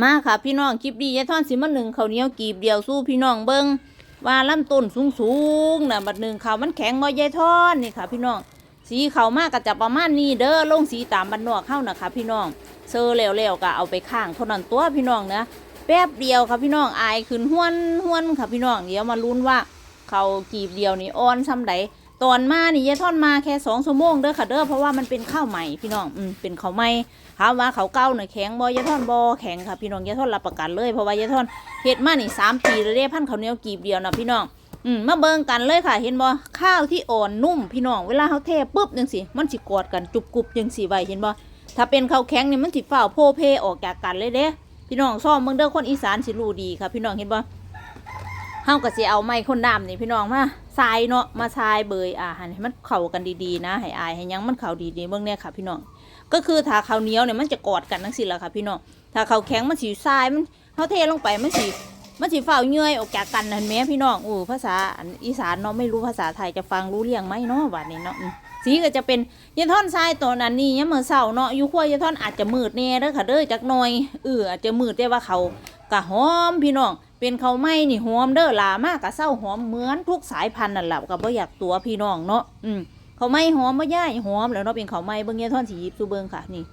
มาค่ะพี่น้องคลิปดียายท่อนสิมาหนึ่งเขาเนียวกีบเดียวสู้พี่น้องเบิงว่าลำต้นสูงสูงๆนะบัดหนึ่งเขามันแข็งบ่ยายท่อนนี่ค่ะ พี่น้อง สีเขามากก็จะประมาณนี้เด้อลงสีตามบันนอกเข้านะคะพี่น้องเซอร์แล้วๆก็เอาไปข้างเท่านั้นตัวพี่น้องนะแป๊บเดียวค่ะพี่น้องอายขึ้นห้วนห้วนค่ะพี่น้องเดี๋ยวมาลุ้นว่าเขากีบเดียวนี่อ่อนซ้ำใด ตอนมานี่ยายท่อนมาแค่สองชั่วโมงเด้อค่ะเด้อเพราะว่ามันเป็นข้าวใหม่พี่น้องอืมเป็นข้าวใหม่ถามว่าเขาเก้าน่ะแข็งบ่ยายท่อนบ่แข็งค่ะพี่น้องยายท่อนรับประกันเลยเพราะว่ายายท่อนเฮ็ดมานี่สามปีแล้วเด้พันข้าวเหนียวกีบเดียวนะพี่น้องอืมมาเบิ่งกันเลยค่ะ เห็นบ่ข้าวที่อ่อนนุ่มพี่น้องเวลาเขาเทปุ๊บจังสิมันสิกอดกันจุบกุบจังสิไว้เห็นบ่ถ้าเป็นข้าวแข็งนี่มันสิฝ้าโพเพออกจากกันเลยเด้พี่น้องซ่อมเบิ่งเด้อคนอีสานสิรู้ดีค่ะ พี่น้องเห็นบ่เฮาก็สิเอาไม้คนดำนี่พี่น้องมา ทรายเนาะมาทรายเบยอ่าให้มันเข้ากันดีๆนะให้อายให้ยังมันเข้าดีๆเบิ่งเนี่ยค่ะพี่น้องก็คือถ้าข้าวเหนียวเนี่ยมันจะกอดกันจังซี่ล่ะค่ะพี่น้องถ้าข้าวแข็งมันสิทรายมันเฮาเทลงไปมันสิมันสิฝ้าเยื่อยออกจากกันนั่นแหมพี่น้องอู้ภาษาอีสานเนาะไม่รู้ภาษาไทยจะฟังรู้เรื่องไหมเนาะบัดนี้เนาะสีก็จะเป็นยายท่อนทรายตัวนั้นนี่ยามมื้อเช้าเนาะอยู่ครัวยายท่อนอาจจะมืดแน่เด้อค่ะเด้อจักหน่อยเอออาจจะมืดแต่ว่าเขากะหอมพี่น้อง เป็นเขาไม้นี่หอมเด้อหลามากกะเศร้าหอมเหมือนทุกสายพันธุ์นั่นแหละก็บ่อยากตัวพี่น้องเนาะอืมเขาไม้หอมบ่ย่ายหอมแล้วเนาะเป็นเขาไม้เบิ่งยายท่อนสียิบสูเบิ่งค่ะนี่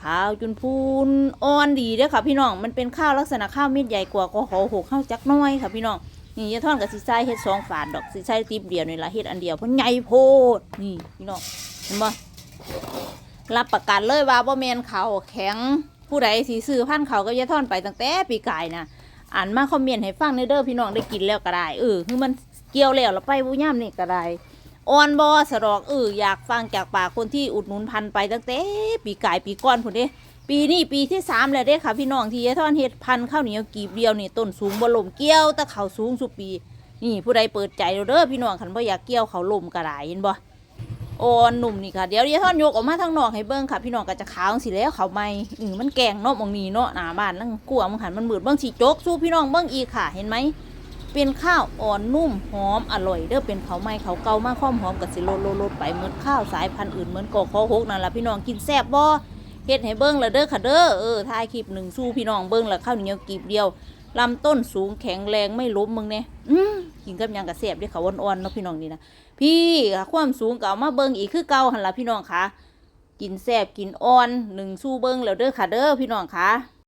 ขาวจนพูนอ่อนดีเด้อค่ะพี่น้องมันเป็นข้าวลักษณะข้าวเม็ดใหญ่กว่าก็ขอหกข้าวจักน้อยค่ะพี่น้องนี่ยายท่อนกับสิใส่เฮ็ดสองฝาดดอกสิใส่ติบเดียวนี่ละเฮ็ดอันเดียวเพราะใหญ่โพดนี่พี่น้องเห็นบ่รับประกันเลยว่าบ่แมนเขาแข็งผู้ใดสิซื้อพันเขาก็ยายท่อนไปตั้งแต่ปีกายนะ อ่านมาคอมเมนต์ให้ฟังในเด้อพี่น้องได้กินแล้วก็ได้เออคือมันเกี่ยวแล้วแล้วไปบุย่ามนี่ก็ได้ออนบอสรอกเอออยากฟังจากปากคนที่อุดหนุนพันไปตั้งแต่ปีกายปีก้อนพุ่นเด้ปีนี้ปีที่สามแล้วเด้ค่ะพี่น้องที่ยายท่อนเฮ็ดพันข้าวเหนียวกีบเดียวนี่ต้นสูงบ่ลมเกี่ยวตะเขาสูงสุดปี นี่ผู้ใดเปิดใจเด้อพี่น้องคันบ่อยากเกี่ยวเขาลมก็ได้เห็นบ่ อ่อนหนุ่มนี่ค่ะ เดี๋ยวยายวท่อนยกออกมาทางนอกให้เบิ่งค่ะ พี่น้องก็จะขาวสิแล้วเขาวไม่อือมันแกงเนาะมองนี้เนาะหน้าบ้านนั่งกลัวมันหันมันมืดเบิ่งสิโจกสู้พี่น้องเบิ่งอีกค่ะ เห็นไหมเป็นข้าวอ่อนนุ่มหอมอร่อยเด้อเป็นเขาวไม้เขาวเกามากความหอมกับสิโลดโลดโลดไปเหมือนข้าวสายพันธุ์อื่นเหมือนกอกคอหกนั่นแหละพี่น้องกินแซ่บบ่เฮ็ดให้เบิ่งละเด้อค่ะเด้อเออถ่ายคลิปหนึ่งสู้พี่น้องเบิ่งละข้าวเหนียวกีบเดียวลำต้นสูงแข็งแรงไม่ล้มมึงเนี่ยอืม กินกับหยังกับแซ่บเด้อเขาวอ่อนๆเนาะพี่น้องนี่นะพี่ค่ะความสูงก็เอามาเบิ่งอีกคือเก่าหั่นล่ะพี่น้องค่ะ กินแซ่บกินอ่อนหนึ่งสู้เบิ่งแล้วเด้อค่ะเด้อพี่น้องค่ะ